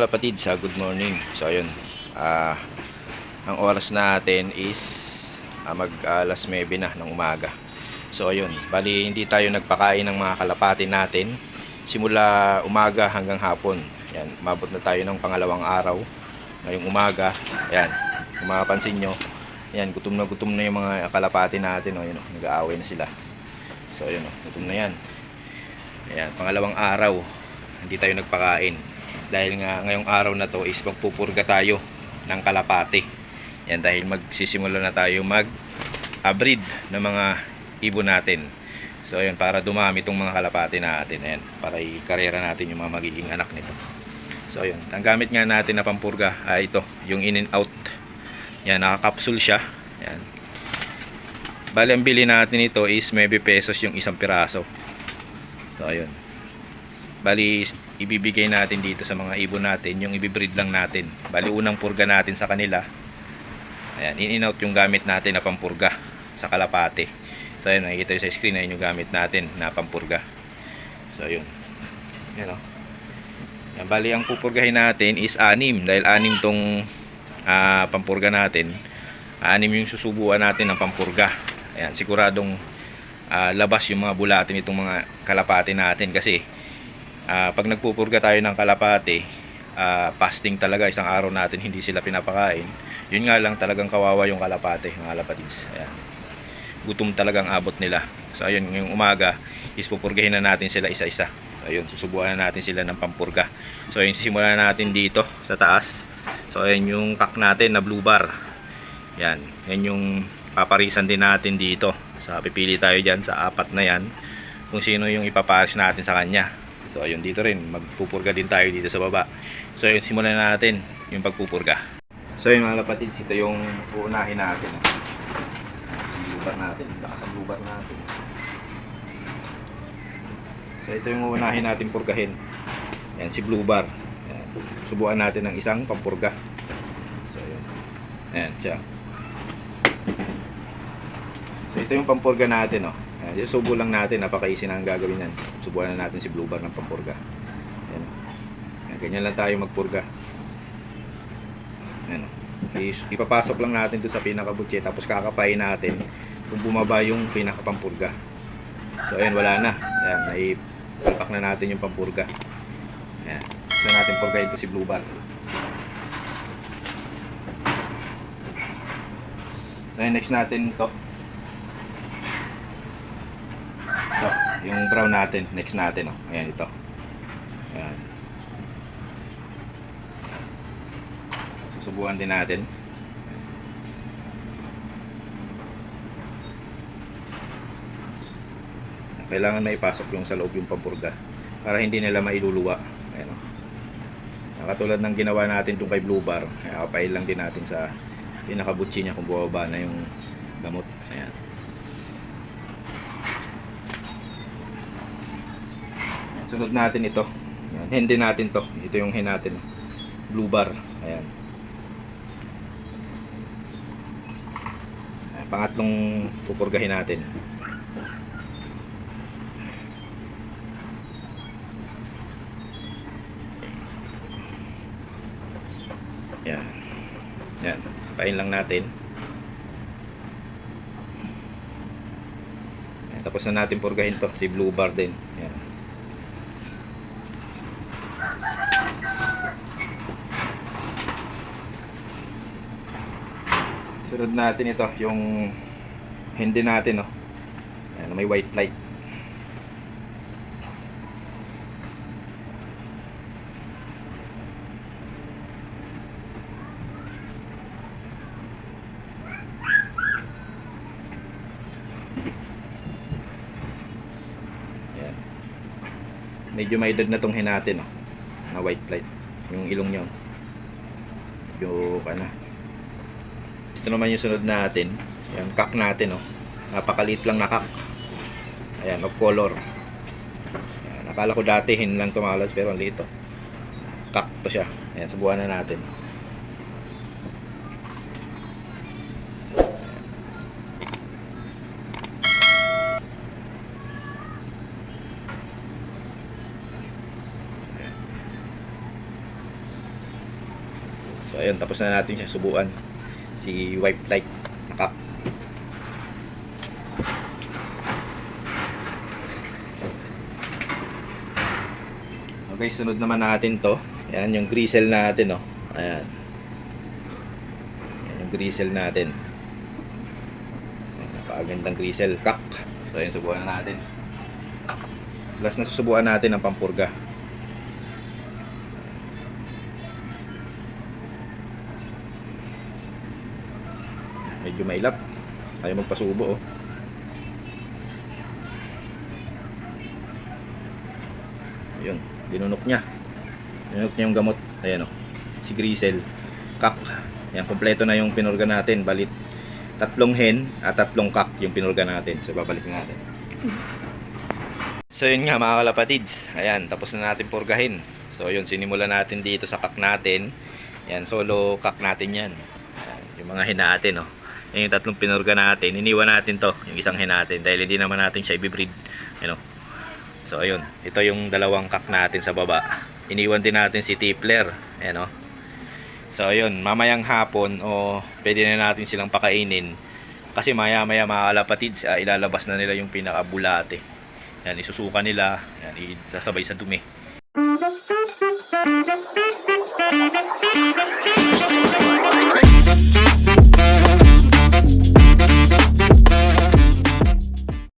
mga sa good morning. So ayun, ah ang oras natin is ah, mag alas 9 na ng umaga. So ayun, bali hindi tayo nagpakain ng mga kalapati natin simula umaga hanggang hapon. Yan, umabot na tayo ng pangalawang araw ngayong umaga. Ayan, kung mapapansin nyo, yan, gutom na gutom na yung mga kalapati natin. O, yun, o, nag-aaway na sila. So ayun, o, gutom na yan. Ayan, pangalawang araw, hindi tayo nagpakain. Dahil nga ngayong araw na to is magpupurga tayo ng kalapati. Yan dahil magsisimula na tayo mag abrid ng mga ibon natin. So ayun, para dumami itong mga kalapati natin. Ayan, para ikarera natin yung mga magiging anak nito. So ayun, ang gamit nga natin na pampurga ay ito, yung in and out. Yan, nakakapsul siya. Yan. Bali, ang bili natin ito is 9 pesos yung isang piraso. So ayun. Bali, ibibigay natin dito sa mga ibon natin, yung ibibreed lang natin. Bali, unang purga natin sa kanila. Ayan, in out yung gamit natin na pampurga sa kalapate. So, ayun, nakikita nyo sa screen, ayun yung gamit natin na pampurga. So, ayun. Yan, o. Yan, bali, ang pupurgahin natin is anim. Dahil anim tong ah, pampurga natin. Anim yung susubuan natin ng pampurga. Ayan, siguradong ah, labas yung mga bulatin itong mga kalapate natin kasi Ah, pag nagpupurga tayo ng kalapate, ah, fasting talaga isang araw natin hindi sila pinapakain. Yun nga lang talagang kawawa yung kalapate, mga kalapatids. Ayan. Gutom talagang abot nila. So ayun, ngayong umaga is pupurgahin na natin sila isa-isa. So ayun, susubukan na natin sila ng pampurga. So ayun, sisimulan natin dito sa taas. So ayun yung kak natin na blue bar. Yan, yan yung paparisan din natin dito. So pipili tayo dyan sa apat na yan kung sino yung ipaparis natin sa kanya. So ayun dito rin, magpupurga din tayo dito sa baba. So ayun, simulan na natin yung pagpupurga. So ayun mga kapatid, ito yung uunahin natin. Lubar natin, lakas ang lubar natin. So ito yung uunahin natin purgahin. Yan, si Blue Bar. Yan. Subukan natin ng isang pampurga. So ayun. Ayan, siya. So ito yung pampurga natin, oh. Yung subo lang natin, napaka-easy na ang gagawin yan. Subukan na natin si Blue Bar ng pampurga. Ayan. Ganyan lang tayo magpurga. Ayan. Ipapasok lang natin doon sa pinakabutse, tapos kakapain natin kung bumaba yung pinakapampurga. So ayan, wala na. Ayan, naisalpak na natin yung pampurga. Ayan. Gusto natin purgahin ito si Blue Bar. So, next natin to. So, yung brown natin, next natin, oh. Ayan ito. Ayan. Susubukan din natin. Kailangan na ipasok yung sa loob yung pampurga para hindi nila mailuluwa. Ayan, oh. Nakatulad ng ginawa natin itong kay Blue Bar, kaya kapail lang din natin sa pinakabutsi niya kung bumaba na yung gamot. Ayan. Sunod natin ito. Ayan. Hindi natin to. Ito yung hen. Blue bar. Ayan. Pangatlong pupurgahin natin. Ayan. Ayan. Pain lang natin. Ayan. Tapos na natin purgahin to. Si blue bar din. Ayan. Sunod natin ito, yung hindi natin, no. Ayan, may white light. Ayan. Medyo may edad na tong hinatin, no. Na white light. Yung ilong niya. Yung, ano, ito naman yung sunod natin. Ayan, kak natin, oh. Napakaliit lang na kak. Ayan, of color. Ayan, akala ko dati hin lang tumalas pero ang liit, oh. Kak to siya. Ayan, subukan na natin. Ayan. ayun, tapos na natin siya subuan. Si wipe light nakak. Okay, sunod naman natin to. Ayan, yung gristle natin, oh. Ayan. Ayan yung gristle natin. Napakagandang gristle. Kak. So, ayan, subukan na natin. Last na susubukan natin ang pampurga. Medyo mailap. Ayaw magpasubo, oh. Ayun, dinunok niya. Dinunok niya yung gamot. Ayan, oh. Si Grisel. Kak. Yan, kompleto na yung pinurga natin. Balit, tatlong hen at tatlong kak yung pinurga natin. So, babalik natin. So yun nga mga kalapatids, ayan, tapos na natin purgahin. So yun, sinimulan natin dito sa kak natin. Yan, solo kak natin yan. Ayan, yung mga hen natin, oh. Yan yung tatlong pinurga natin. Iniwan natin to, yung isang hen natin. Dahil hindi naman natin siya ibibreed. You know. So ayun, ito yung dalawang kak natin sa baba. Iniwan din natin si Tipler. Ayan, oh. So ayun, mamayang hapon o pwede na natin silang pakainin. Kasi maya maya mga kalapatids, ah, ilalabas na nila yung pinakabulate. Yan, isusuka nila, yan, isasabay sa dumi.